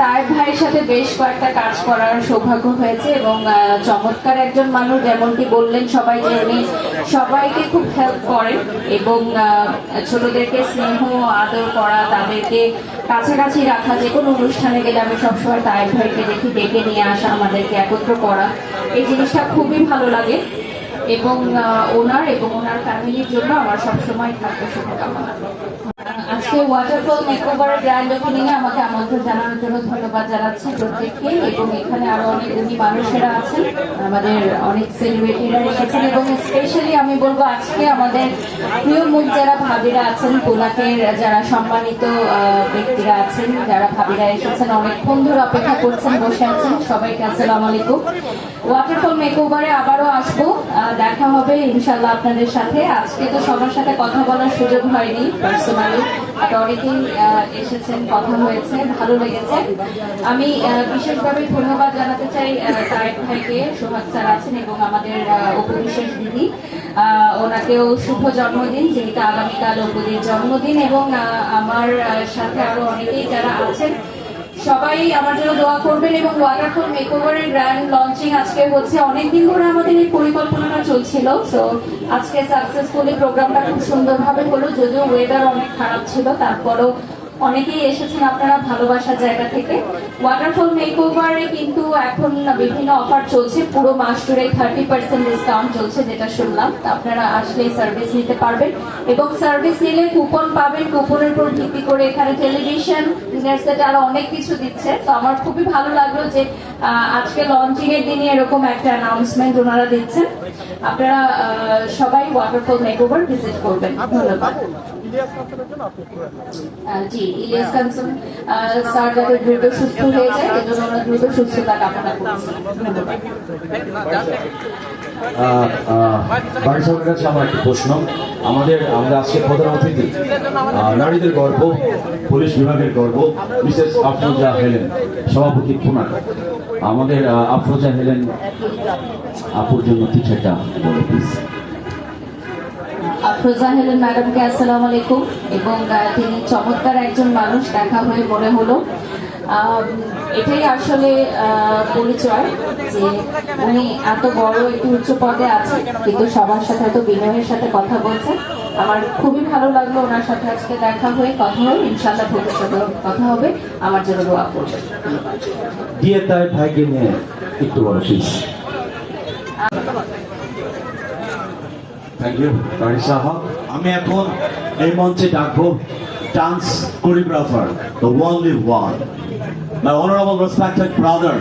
তার ভাইয়ের সাথে বেশ কয়েকটা কাজ করার সৌভাগ্য হয়েছে এবং চমৎকার একজন মানুষ, যেমনটি বললেন সবাই যে উনি সবাইকে খুব হেল্প করেন এবং ছোটদেরকে স্নেহ আদর করা, তাদেরকে কাছাকাছি রাখা যে কোনো অনুষ্ঠানে গেলে আমি সবসময় তায়ের ভাইকে দেখি ডেকে নিয়ে আসা, আমাদেরকে একত্র করা, এই জিনিসটা খুবই ভালো লাগে এবং ওনার এবং ওনার ফ্যামিলির জন্য আমার সবসময় থাকতে শুভকামনা। আজকে ওয়াটারফল মেকওভার গ্র্যান্ড ওপেনিং এ আমাকে আমন্ত্রণ জানানোর জন্য ধন্যবাদ জানাচ্ছি প্রত্যেককে এবং এখানে আরও অনেক মানুষেরা আছেন, আমাদের অনেক সেলিব্রিটিরা এসেছেন এবং স্পেশালি আমি বলব আজকে আমাদের প্রিয় মুখ যারা ভাবিরা আছেন কোলাকের যারা সম্মানিত ব্যক্তিরা আছেন, যারা ভাবিরা এসেছেন অনেকক্ষণ ধরে অপেক্ষা করছেন, বসে আছেন, সবাইকে আসসালামু আলাইকুম। ওয়াটারফল মেকওভারে আবারও আসব। দেখা হবে ইনশাল্লাহ আপনাদের সাথে। আজকে তো সবার সাথে কথা বলার সুযোগ হয়নি পার্সোনালি অনেকেই এসেছেন, কথা হয়েছে, ভালো লেগেছে। আমি বিশেষভাবে ধন্যবাদ জানাতে চাই তারেক ভাইকে, সোহাগ স্যার আছেন এবং আমাদের উপবিশেষ দিদি। ওনাকেও শুভ জন্মদিন যেটা আগামীকাল অপুদির জন্মদিন এবং আমার সাথে আরও অনেকেই যারা আছেন সবাই আমার জন্য দোয়া করবেন এবং ওয়াটারফল মেকওভারের গ্র্যান্ড লঞ্চিং আজকে হচ্ছে অনেকদিন ধরে আমাদের এই পরিকল্পনাটা চলছিল। সো আজকে সাকসেসফুলি প্রোগ্রামটা খুব সুন্দরভাবে হলো, যদিও ওয়েদার অনেক খারাপ ছিল, তারপরও অনেকেই এসেছেন আপনারা ভালোবাসার জায়গা থেকে। ওয়াটারফল মেকওভারে কিন্তু এখন বিভিন্ন অফার চলছে। পুরো মাস জুড়ে থার্টি পার্সেন্ট ডিসকাউন্ট চলছে যেটা শুনলাম। আপনারা আসলে সার্ভিস নিতে পারবেন। এবং সার্ভিস নিলে কুপন পাবেন। কুপনের উপর ভিত্তি করে এখানে টেলিভিশন সেট আরও অনেক কিছু দিচ্ছে। তো আমার খুবই ভালো লাগল যে আজকে লঞ্চিং এর দিনে এরকম একটা অ্যানাউন্সমেন্ট ওনারা দিচ্ছেন। আপনারা সবাই ওয়াটারফল মেকওভার ভিজিট করবেন। ধন্যবাদ। আহ, জি ইলিয়াস কাঞ্চন স্যার যাতে দ্রুত সুস্থ হয়ে যায় এজন্য আমরা দ্রুত সুস্থতা কামনা করছি ধন্যবাদ আহ, আহ, বাড়ি সরকারের কাছে আমার একটা প্রশ্ন আমাদের আমাদের আজকে প্রধান অতিথি নারীদের গর্ব পুলিশ বিভাগের গর্ব মিসেস আফরোজা হেলেন সভাপতি পুনার আমাদের আফরোজা হেলেন আপুর জন্য কিছু একটা বলো আফরোজা হেলেন ম্যাডামকে আলাইকুম এবং তিনি চমৎকার একজন মানুষ, দেখা হয়ে মনে হলো। এটাই আসলে পরিচয় যে উনি এত বড় একটি উচ্চ পদে আছেন, কিন্তু সবার সাথে এত বিনয়ের সাথে কথা বলছেন। আমার খুবই ভালো লাগল ওনার সাথে আজকে দেখা হয়ে, কথা হয়ে। ইনশাল্লাহ ভবিষ্যতে কথা হবে। আমার জন্য দোয়া করবেন। দিয়ে ভাইকে নিয়ে একটু বলো থ্যাংক ইউ রানী সাহা আমি এখন এই মঞ্চে ডাকবো dance choreographer the only one my honourable respected brother